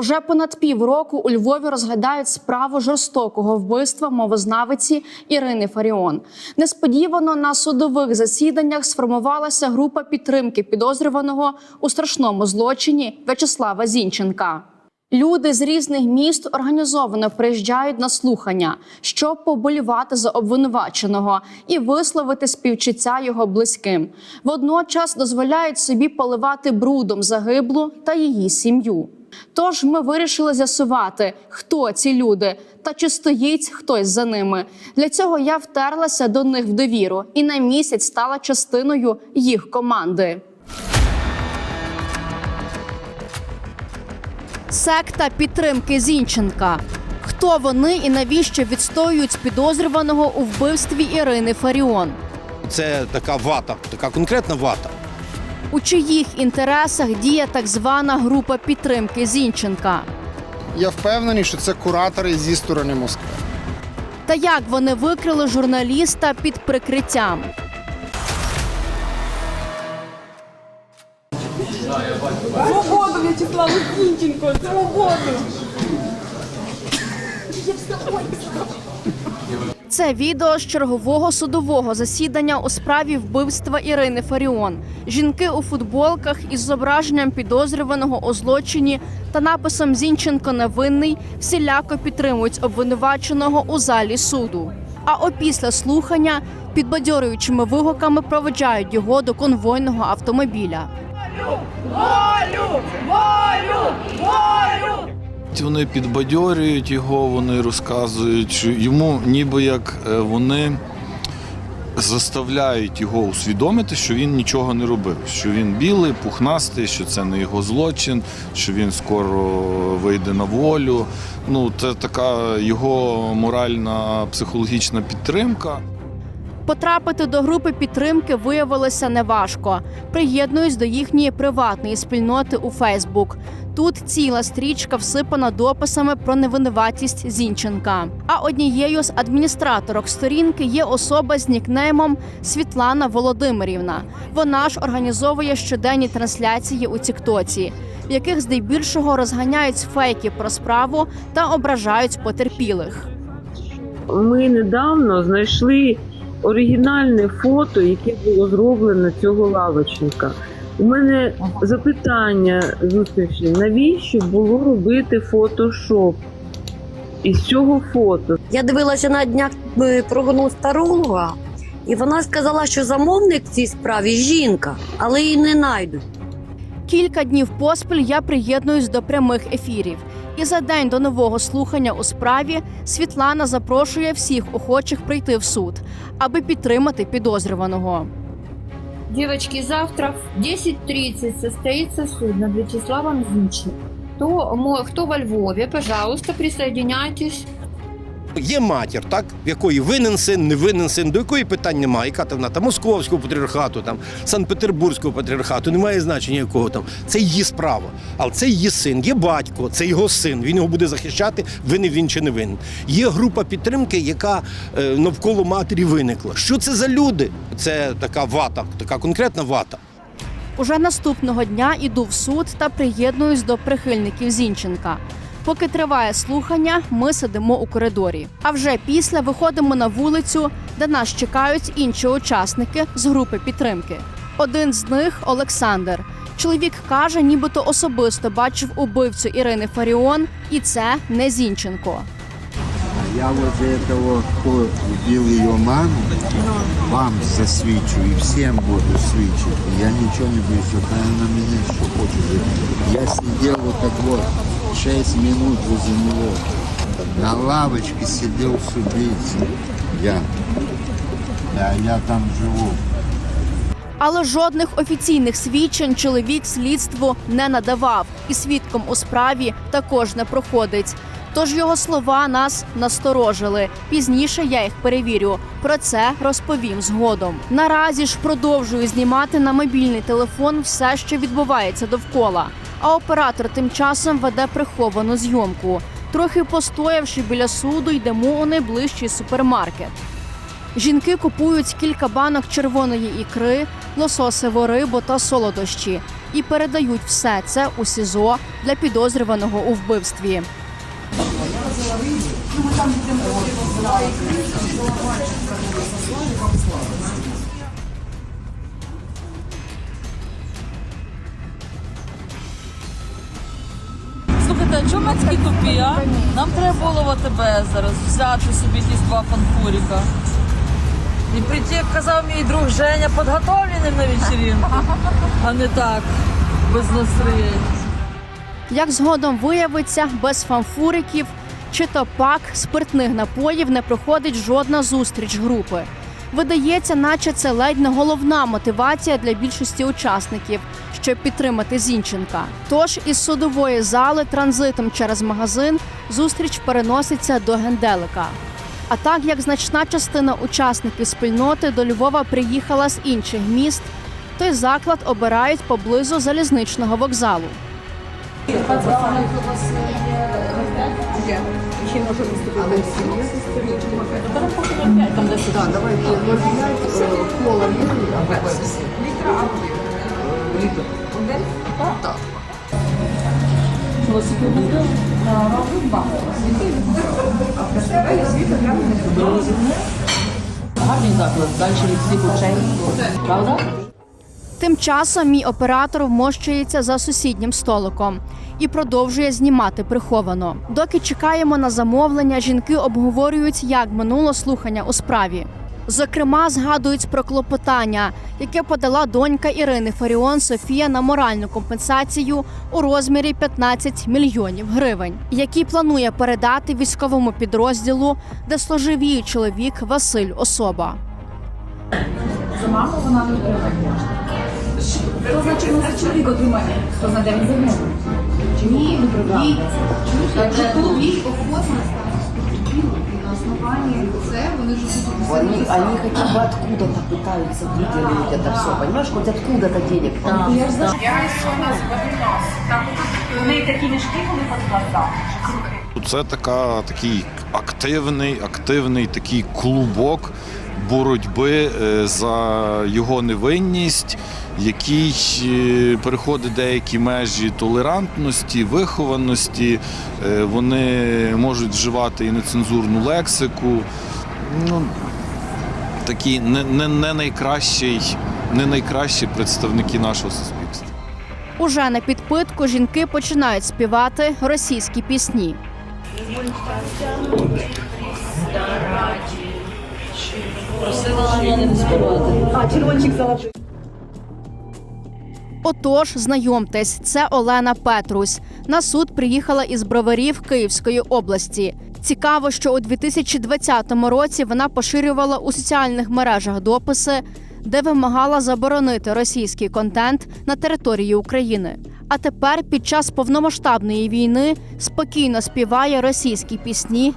Уже понад півроку у Львові розглядають справу жорстокого вбивства мовознавиці Ірини Фаріон. Несподівано на судових засіданнях сформувалася група підтримки підозрюваного у страшному злочині В'ячеслава Зінченка. Люди з різних міст організовано приїжджають на слухання, щоб поболівати за обвинуваченого і висловити співчуття його близьким. Водночас дозволяють собі поливати брудом загиблу та її сім'ю. Тож ми вирішили з'ясувати, хто ці люди та чи стоїть хтось за ними. Для цього я втерлася до них в довіру і на місяць стала частиною їх команди. Секта підтримки Зінченка. Хто вони і навіщо відстоюють підозрюваного у вбивстві Ірини Фаріон? Це така вата, така конкретна вата. У чиїх інтересах діє так звана група підтримки Зінченка? Я впевнений, що це куратори зі сторони Москви. Та як вони викрили журналіста під прикриттям? Свободу В'ячеславу Зінченко! Свободу! Це відео з чергового судового засідання у справі вбивства Ірини Фаріон. Жінки у футболках із зображенням підозрюваного у злочині та написом Зінченко невинний всіляко підтримують обвинуваченого у залі суду. А опісля слухання підбадьорюючими вигуками проведжають його до конвойного автомобіля. Волю! Волю! Волю! Вони підбадьорюють його, вони розказують, що йому ніби як е, вони заставляють його усвідомити, що він нічого не робив, що він білий, пухнастий, що це не його злочин, що він скоро вийде на волю. Ну, це така його моральна психологічна підтримка. Потрапити до групи підтримки виявилося неважко. Приєднуюсь до їхньої приватної спільноти у Фейсбук. Тут ціла стрічка всипана дописами про невинуватість Зінченка. А однією з адміністраторок сторінки є особа з нікнеймом Світлана Володимирівна. Вона ж організовує щоденні трансляції у Тіктоці, в яких здебільшого розганяють фейки про справу та ображають потерпілих. Ми недавно знайшли оригінальне фото, яке було зроблено цього лавочника. У мене запитання зустрічі: навіщо було робити фотошоп із цього фото? Я дивилася на днях е, прогноз таролога, і вона сказала, що замовник в цій справі жінка, але її не знайдуть. Кілька днів поспіль я приєднуюсь до прямих ефірів. І за день до нового слухання у справі Світлана запрошує всіх охочих прийти в суд, аби підтримати підозрюваного. Девочки, завтра в 10.30 состоится суд над Вячеславом Зинченко. Кто, кто во Львове, пожалуйста, присоединяйтесь. Є матір, так, в якої винен син, не винен син, до якої питань немає. Яка там вона там московського патріархату, там Санкт-Петербурзького патріархату, немає значення якого там. Це її справа. Але це її син, є батько, це його син. Він його буде захищати, винен він чи не винен. Є група підтримки, яка е, навколо матері виникла. Що це за люди? Це така вата, така конкретна вата. Уже наступного дня іду в суд та приєднуюсь до прихильників Зінченка. Поки триває слухання, ми сидимо у коридорі. А вже після виходимо на вулицю, де нас чекають інші учасники з групи підтримки. Один з них Олександр. Чоловік каже, нібито особисто бачив убивцю Ірини Фаріон, і це не Зінченко. Я возле этого, кто убил ее маму, вам засвечу и всем буду свечить. Я ничего не боюсь, вот она меня еще хочет. Я сидел вот так вот 6 минут возле него. На лавочке сидел с убийцей. Я. Да, я там живу. Але жодних офіційних свідчень чоловік слідству не надавав, і свідком у справі також не проходить. Тож його слова нас насторожили. Пізніше я їх перевірю. Про це розповім згодом. Наразі ж продовжую знімати на мобільний телефон все, що відбувається довкола. А оператор тим часом веде приховану зйомку. Трохи постоявши біля суду, йдемо у найближчий супермаркет. Жінки купують кілька банок червоної ікри, лососеву рибу та солодощі. і передають все це у СІЗО для підозрюваного у вбивстві. Слухайте, а тупі, а? Нам треба було АТБ зараз взяти собі якісь два фанфуріка. І прийти, як казав мій друг Женя, підготовленим на вечеринку, а не так, без настроєння. Як згодом виявиться, без фанфуриків чи то пак спиртних напоїв не проходить жодна зустріч групи. Видається, наче це ледь не головна мотивація для більшості учасників, щоб підтримати Зінченка. Тож із судової зали транзитом через магазин зустріч переноситься до генделика. А так як значна частина учасників спільноти до Львова приїхала з інших міст, той заклад обирають поблизу залізничного вокзалу. Гарний заклад, далі від всіх. Правда? Тим часом мій оператор вмощується за сусіднім столиком і продовжує знімати приховано. Доки чекаємо на замовлення, жінки обговорюють, як минуло слухання у справі. Зокрема, згадують про клопотання, яке подала донька Ірини Фаріон Софія на моральну компенсацію у розмірі 15 мільйонів гривень, які планує передати військовому підрозділу, де служив її чоловік Василь Особа. Они, они хотя бы откуда-то пытаются выделить это все, понимаешь, хоть откуда-то денег. Це така, такий активний, активний такий клубок боротьби е, за його невинність, який е, переходить деякі межі толерантності, вихованості. Е, Вони можуть вживати і нецензурну лексику. Ну, такі не, не, не, найкращий, не найкращі представники нашого суспільства. Уже на підпитку жінки починають співати російські пісні. Отож, знайомтесь, це Олена Петрусь. На суд приїхала із броварів Київської області. Цікаво, що у 2020 році вона поширювала у соціальних мережах дописи, де вимагала заборонити російський контент на території України. А тепер, під час повномасштабної війни, спокійно співає російські пісні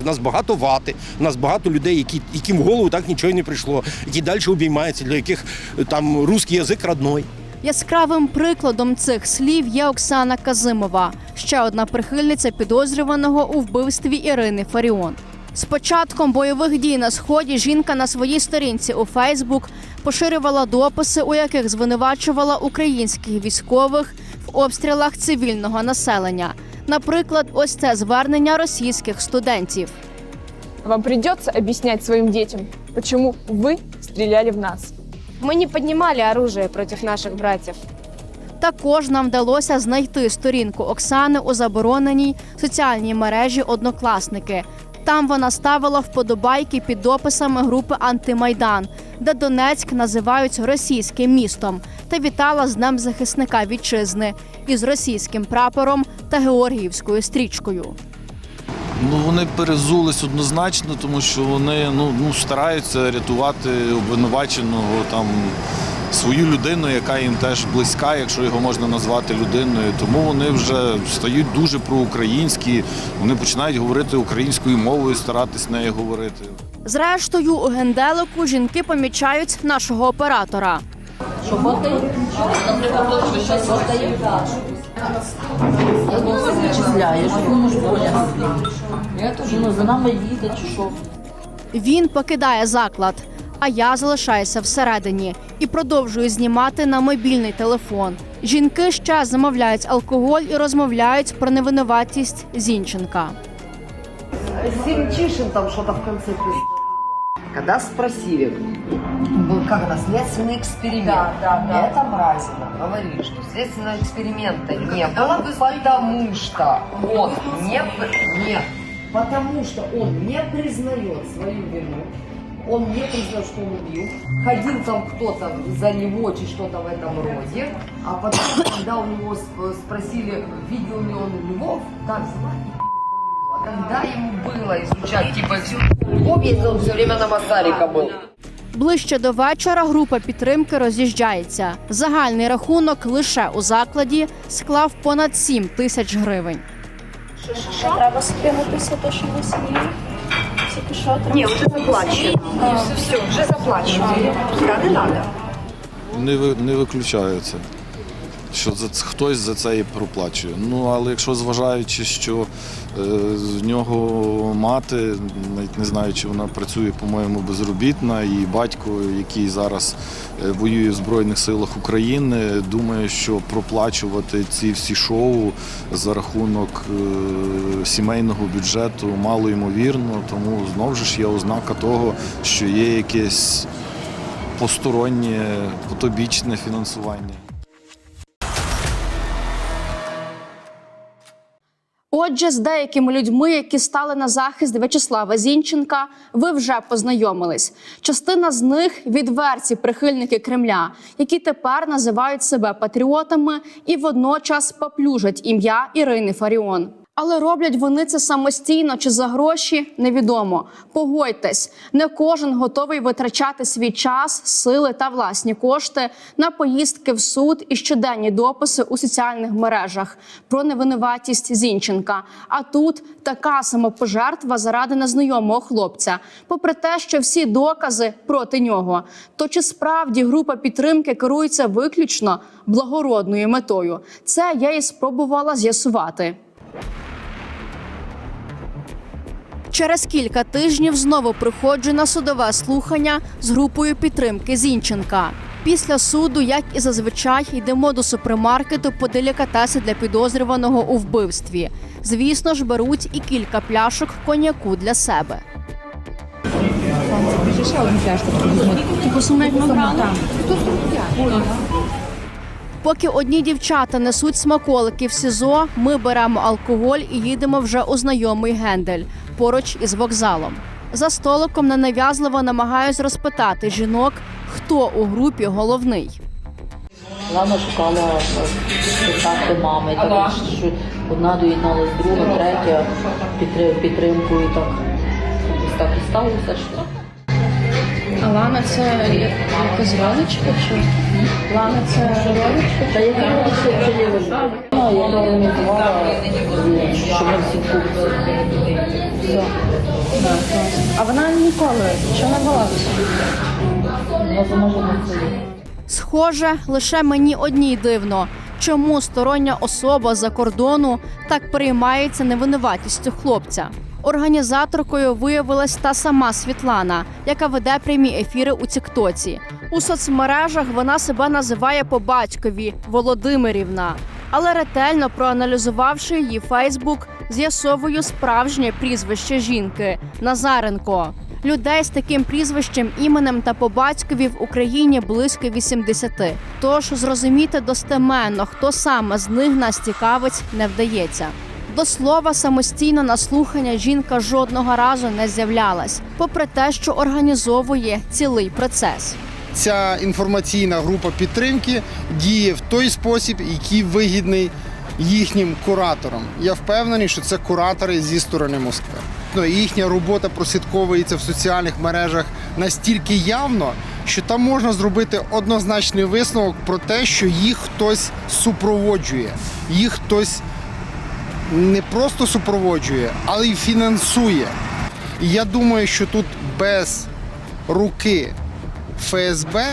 У нас багато вати, у нас багато людей, які, яким в голову так нічого не прийшло, які далі обіймаються, для яких е, там русський язик родной. Яскравим прикладом цих слів є Оксана Казимова, ще одна прихильниця підозрюваного у вбивстві Ірини Фаріон. З початком бойових дій на сході жінка на своїй сторінці у Фейсбук поширювала дописи, у яких звинувачувала українських військових в обстрілах цивільного населення. Наприклад, ось це звернення російських студентів. Вам придется объяснять своим детям, почему вы стреляли в нас. Мы не поднимали оружие против наших братьев. Також нам вдалося знайти сторінку Оксани у забороненій соціальній мережі Однокласники. там вона ставила вподобайки під дописами групи Антимайдан, де Донецьк називають російським містом, та вітала з Днем захисника вітчизни із російським прапором та георгіївською стрічкою. Ну вони перезулись однозначно, тому що вони ну, ну стараються рятувати обвинуваченого там свою людину, яка їм теж близька, якщо його можна назвати людиною. Тому вони вже стають дуже проукраїнські. Вони починають говорити українською мовою, старатись нею говорити. Зрештою, у генделику жінки помічають нашого оператора. Зачисляєш, ж. Я теж, ну, за нами їде, чи що. Він покидає заклад, а я залишаюся всередині і продовжую знімати на мобільний телефон. Жінки ще замовляють алкоголь і розмовляють про невинуватість Зінченка. Семчишин там что-то в конце пиздец. Когда спросили, был как это, следственный эксперимент. Да, да, да. Это Мразина говорит, что следственного эксперимента не было, потому что он не, при- не, потому что он не признает свою вину, он не признает, что он убил, ходил там кто-то за него, чи что-то в этом роде, а потом, когда у него сп- спросили, видел ли он Львов, так звали, а когда ему было изучать, типа, всю Львов ездил, он все время на Масарика был. Ближче до вечора група підтримки роз'їжджається. Загальний рахунок лише у закладі склав понад 7 тисяч гривень. Треба скинутися те, що ми сиділи. Тільки що. Не, уже заплачено. Все, вже заплачено. Да, не надо. Не, ви- не виключається, що за, хтось за це і проплачує. Ну, але якщо зважаючи, що е, з нього мати, навіть не знаю, чи вона працює, по-моєму, безробітна, і батько, який зараз е, воює в Збройних силах України, думає, що проплачувати ці всі шоу за рахунок е, сімейного бюджету мало ймовірно, тому знову ж є ознака того, що є якесь постороннє, потобічне фінансування. Отже, з деякими людьми, які стали на захист В'ячеслава Зінченка, ви вже познайомились. Частина з них відверті прихильники Кремля, які тепер називають себе патріотами і водночас поплюжать ім'я Ірини Фаріон. Але роблять вони це самостійно чи за гроші, невідомо. Погодьтесь, не кожен готовий витрачати свій час, сили та власні кошти на поїздки в суд і щоденні дописи у соціальних мережах про невинуватість Зінченка. А тут така самопожертва заради незнайомого хлопця, попри те, що всі докази проти нього. То чи справді група підтримки керується виключно благородною метою? Це я і спробувала з'ясувати. Через кілька тижнів знову приходжу на судове слухання з групою підтримки Зінченка. Після суду, як і зазвичай, йдемо до супермаркету по делікатеси для підозрюваного у вбивстві. Звісно ж, беруть і кілька пляшок коньяку для себе. Поки одні дівчата несуть смаколики в СІЗО, ми беремо алкоголь і їдемо вже у знайомий гендель поруч із вокзалом. За столиком ненав'язливо намагаюсь розпитати жінок, хто у групі головний. Лана шукала контакти мами, так що одна доєдналась друга, третя підтри- підтримку і так так і сталося. Що... А Лана це якась родичка чи? Лана це родичка? Та я думаю, що це є важливо. Ну, я організувала, що ми всі в А вона ніколи що не була. Схоже, лише мені одній дивно, чому стороння особа за кордону так переймається невинуватістю хлопця. Організаторкою виявилась та сама Світлана, яка веде прямі ефіри у Тіктоці. У соцмережах вона себе називає по батькові Володимирівна. Але ретельно проаналізувавши її Фейсбук, з'ясовую справжнє прізвище жінки Назаренко. Людей з таким прізвищем, іменем та по батькові в Україні близько 80. Тож зрозуміти достеменно, хто саме з них нас цікавить, не вдається. До слова, самостійно на слухання жінка жодного разу не з'являлась, попри те, що організовує цілий процес. Ця інформаційна група підтримки діє в той спосіб, який вигідний їхнім кураторам. Я впевнений, що це куратори зі сторони Москви. Ну, їхня робота прослідковується в соціальних мережах настільки явно, що там можна зробити однозначний висновок про те, що їх хтось супроводжує, їх хтось не просто супроводжує, але й фінансує. І я думаю, що тут без руки ФСБ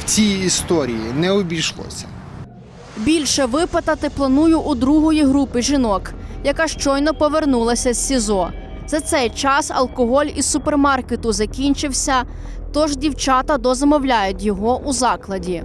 в цій історії не обійшлося. Більше випитати планую у другої групи жінок, яка щойно повернулася з СІЗО. За цей час алкоголь із супермаркету закінчився, тож дівчата дозамовляють його у закладі.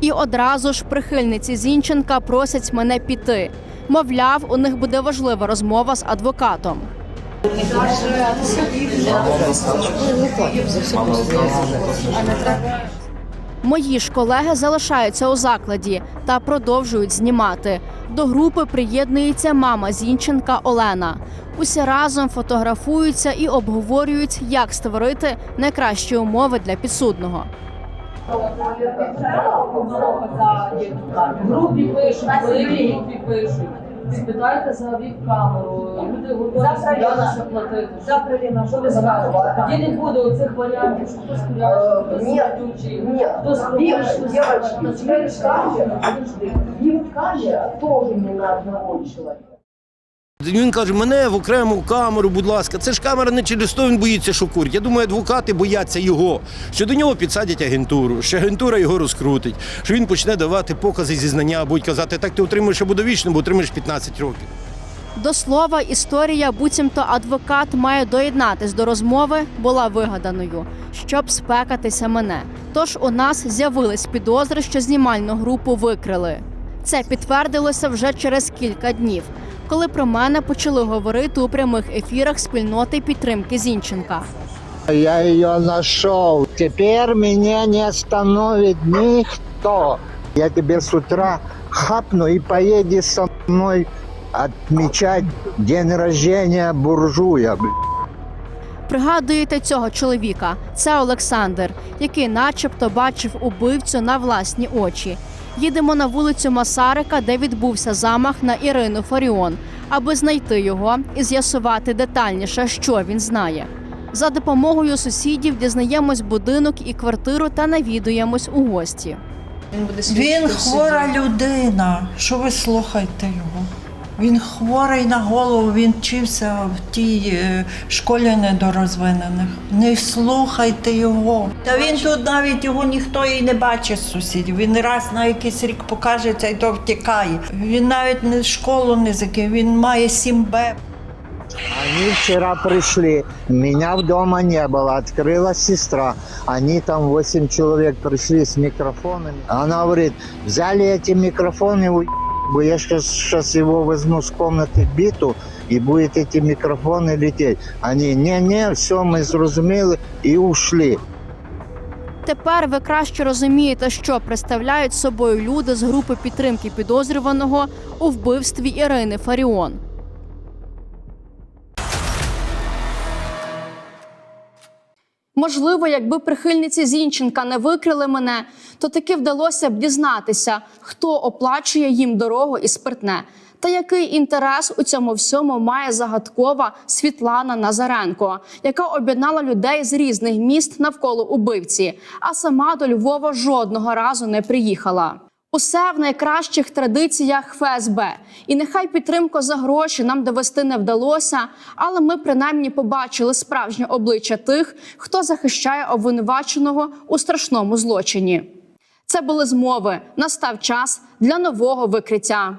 І одразу ж прихильниці Зінченка просять мене піти. Мовляв, у них буде важлива розмова з адвокатом. Мої ж колеги залишаються у закладі та продовжують знімати. До групи приєднується мама Зінченка Олена. Усі разом фотографуються і обговорюють, як створити найкращі умови для підсудного. Групі пишуть, в групі пишуть. Спитайте за віп-камеру. Люди готові зібралися платити. Завтра Ліна, що ви скажете? Тоді не буде оцих варіантів, що хтось куряє, хтось ведучий, хтось робить, хтось Він каже, мене в окрему камеру, будь ласка. Це ж камера не через то він боїться, що курить. Я думаю, адвокати бояться його, що до нього підсадять агентуру, що агентура його розкрутить, що він почне давати покази зізнання, будуть казати, так ти отримаєш або довічно, бо отримаєш 15 років. До слова, історія, буцімто адвокат має доєднатись до розмови, була вигаданою, щоб спекатися мене. Тож у нас з'явились підозри, що знімальну групу викрили. Це підтвердилося вже через кілька днів, коли про мене почали говорити у прямих ефірах спільноти підтримки Зінченка. Я ее нашел. Теперь меня не остановит никто. Я тебе с утра хапну и поедешь со мной отмечать день рождения буржуя. Пригадуєте цього чоловіка? Це Олександр, який, начебто, бачив убивцю на власні очі. Їдемо на вулицю Масарика, де відбувся замах на Ірину Фаріон, аби знайти його і з'ясувати детальніше, що він знає. За допомогою сусідів дізнаємось будинок і квартиру та навідуємось у гості. Він хвора людина. Що ви слухаєте його? Він хворий на голову, він вчився в тій е, школі недорозвинених. Не слухайте його. Та він тут навіть його ніхто і не бачить з сусідів. Він раз на якийсь рік покажеться і то втікає. Він навіть не школу не закинув, він має 7Б. Они вчера пришли, меня в дома не было, открыла сестра. Они там 8 человек пришли с микрофонами. Она говорит, взяли эти микрофоны, у**, бы я сейчас, сейчас его возьму с комнаты биту, и будет эти микрофоны лететь. Они, не-не, все, мы зрозумели, и ушли. Тепер ви краще розумієте, що представляють собою люди з групи підтримки підозрюваного у вбивстві Ірини Фаріон. Можливо, якби прихильниці Зінченка не викрили мене, то таки вдалося б дізнатися, хто оплачує їм дорогу і спиртне. Та який інтерес у цьому всьому має загадкова Світлана Назаренко, яка об'єднала людей з різних міст навколо убивці, а сама до Львова жодного разу не приїхала. Усе в найкращих традиціях ФСБ. І нехай підтримку за гроші нам довести не вдалося, але ми принаймні побачили справжнє обличчя тих, хто захищає обвинуваченого у страшному злочині. Це були змови. Настав час для нового викриття.